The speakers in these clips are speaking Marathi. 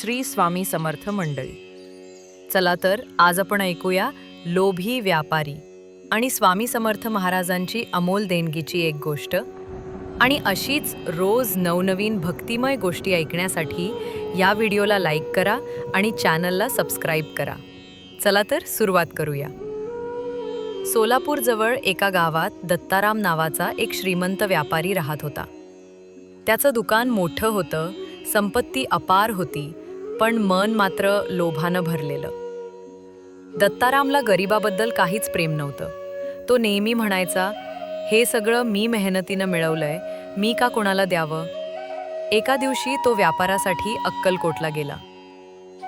श्री स्वामी समर्थ मंडळी. चला तर आज आपण ऐकूया लोभी व्यापारी आणि स्वामी समर्थ महाराजांची अमोल देणगीची एक गोष्ट आणि अशीच रोज नवनवीन भक्तिमय गोष्टी ऐकण्यासाठी या व्हिडिओला लाईक करा आणि चॅनलला सबस्क्राईब करा. चला तर सुरुवात करूया. सोलापूरजवळ एका गावात दत्ताराम नावाचा एक श्रीमंत व्यापारी राहत होता. त्याचं दुकान मोठं होतं संपत्ती अपार होती पण मन मात्र लोभानं भरलेलं. दत्तारामला गरिबाबद्दल काहीच प्रेम नव्हतं. तो नेहमी म्हणायचा हे सगळं मी मेहनतीनं मिळवलंय मी का कोणाला द्यावं? एका दिवशी तो व्यापारासाठी अक्कलकोटला गेला.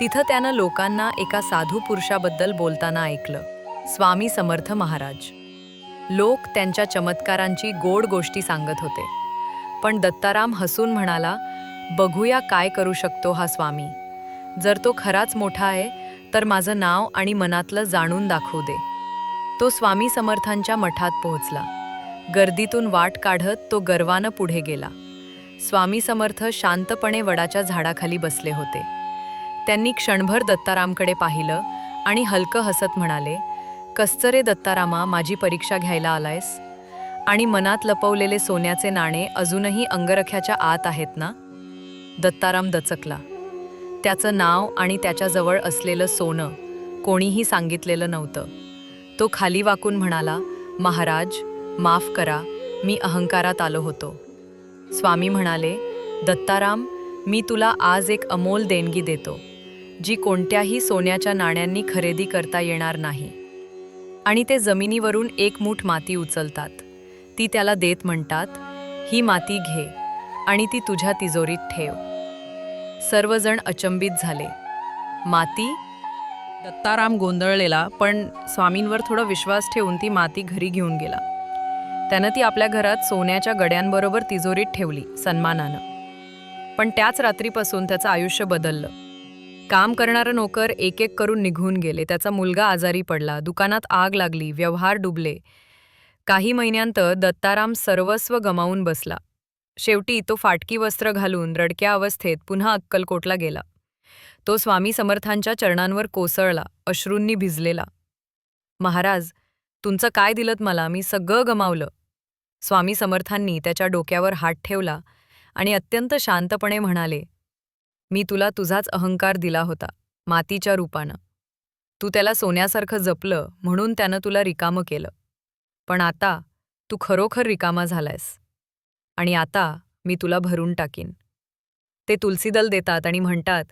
तिथं त्यानं लोकांना एका साधू पुरुषाबद्दल बोलताना ऐकलं स्वामी समर्थ महाराज. लोक त्यांच्या चमत्कारांची गोड गोष्टी सांगत होते. पण दत्ताराम हसून म्हणाला बघूया काय करू शकतो हा स्वामी. जर तो खराच मोठा आहे तर माझं नाव आणि मनातलं जाणून दाखवू दे. तो स्वामी समर्थांच्या मठात पोहोचला. गर्दीतून वाट काढत तो गर्वानं पुढे गेला. स्वामी समर्थ शांतपणे वडाच्या झाडाखाली बसले होते. त्यांनी क्षणभर दत्तारामकडे पाहिलं आणि हलकं हसत म्हणाले कस्तरे दत्तारामा माझी परीक्षा घ्यायला आलायस? आणि मनात लपवलेले सोन्याचे नाणे अजूनही अंगरख्याच्या आत आहेत ना? दत्ताराम दचकला. त्याचं नाव आणि त्याच्याजवळ असलेलं सोनं कोणीही सांगितलेलं नव्हतं. तो खाली वाकून म्हणाला महाराज माफ करा मी अहंकारात आलो होतो. स्वामी म्हणाले दत्ताराम मी तुला आज एक अमोल देणगी देतो जी कोणत्याही सोन्याच्या नाण्यांनी खरेदी करता येणार नाही. आणि ते जमिनीवरून एक मूठ माती उचलतात. ती त्याला देत म्हणतात ही माती घे आणि ती तुझ्या तिजोरीत ठेव. सर्वजण अचंबित झाले. माती? दत्ताराम गोंधळलेला पण स्वामींवर थोडा विश्वास ठेवून ती माती घरी घेऊन गेला. त्यानं ती आपल्या घरात सोन्याच्या गड्यांबरोबर तिजोरीत ठेवली सन्मानानं. पण त्याच रात्रीपासून त्याचं आयुष्य बदललं. काम करणारं नोकर एक एक करून निघून गेले. त्याचा मुलगा आजारी पडला दुकानात आग लागली व्यवहार डुबले. काही महिन्यांत दत्ताराम सर्वस्व गमावून बसला. शेवटी तो फाटकी वस्त्र घालून रडक्या अवस्थेत पुन्हा अक्कलकोटला गेला. तो स्वामी समर्थांच्या चरणांवर कोसळला अश्रूंनी भिजलेला. महाराज तुमचं काय दिलत मला? मी सगळं गमावलं. स्वामी समर्थांनी त्याच्या डोक्यावर हात ठेवला आणि अत्यंत शांतपणे म्हणाले मी तुला तुझाच अहंकार दिला होता मातीच्या रूपानं. तू त्याला सोन्यासारखं जपलं म्हणून त्यानं तुला रिकामं केलं. पण आता तू खरोखर रिकामा झालायस. आणि आता मी तुला भरून टाकीन. ते तुलसीदल देतात आणि म्हणतात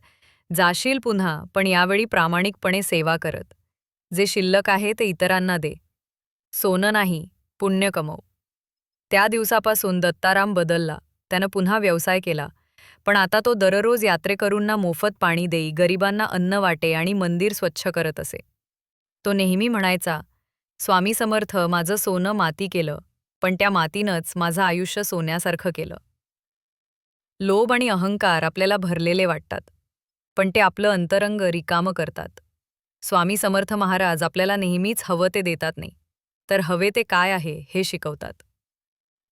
जाशील पुन्हा पण यावेळी प्रामाणिकपणे सेवा करत. जे शिल्लक आहे ते इतरांना दे. सोनं नाही पुण्य कमव. त्या दिवसापासून दत्ताराम बदलला. त्यानं पुन्हा व्यवसाय केला. पण आता तो दररोज यात्रेकरूंना मोफत पाणी देई गरिबांना अन्न वाटे आणि मंदिर स्वच्छ करत असे. तो नेहमी म्हणायचा स्वामी समर्थ माझं सोनं माती केलं. पण त्या मातीनंच माझं आयुष्य सोन्यासारखं केलं. लोभ आणि अहंकार आपल्याला भरलेले वाटतात पण ते आपलं अंतरंग रिकामं करतात. स्वामी समर्थ महाराज आपल्याला नेहमीच हवं ते देतात नाही तर हवे ते काय आहे हे शिकवतात.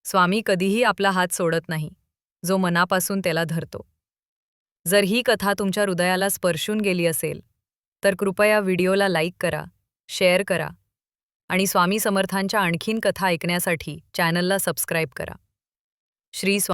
स्वामी कधीही आपला हात सोडत नाही जो मनापासून त्याला धरतो. जर ही कथा तुमच्या हृदयाला स्पर्शून गेली असेल तर कृपया व्हिडिओला लाईक करा शेअर करा आणि स्वामी समर्थांच्या आणखीन कथा ऐकण्यासाठी चॅनलला सबस्क्राईब करा. श्री स्वा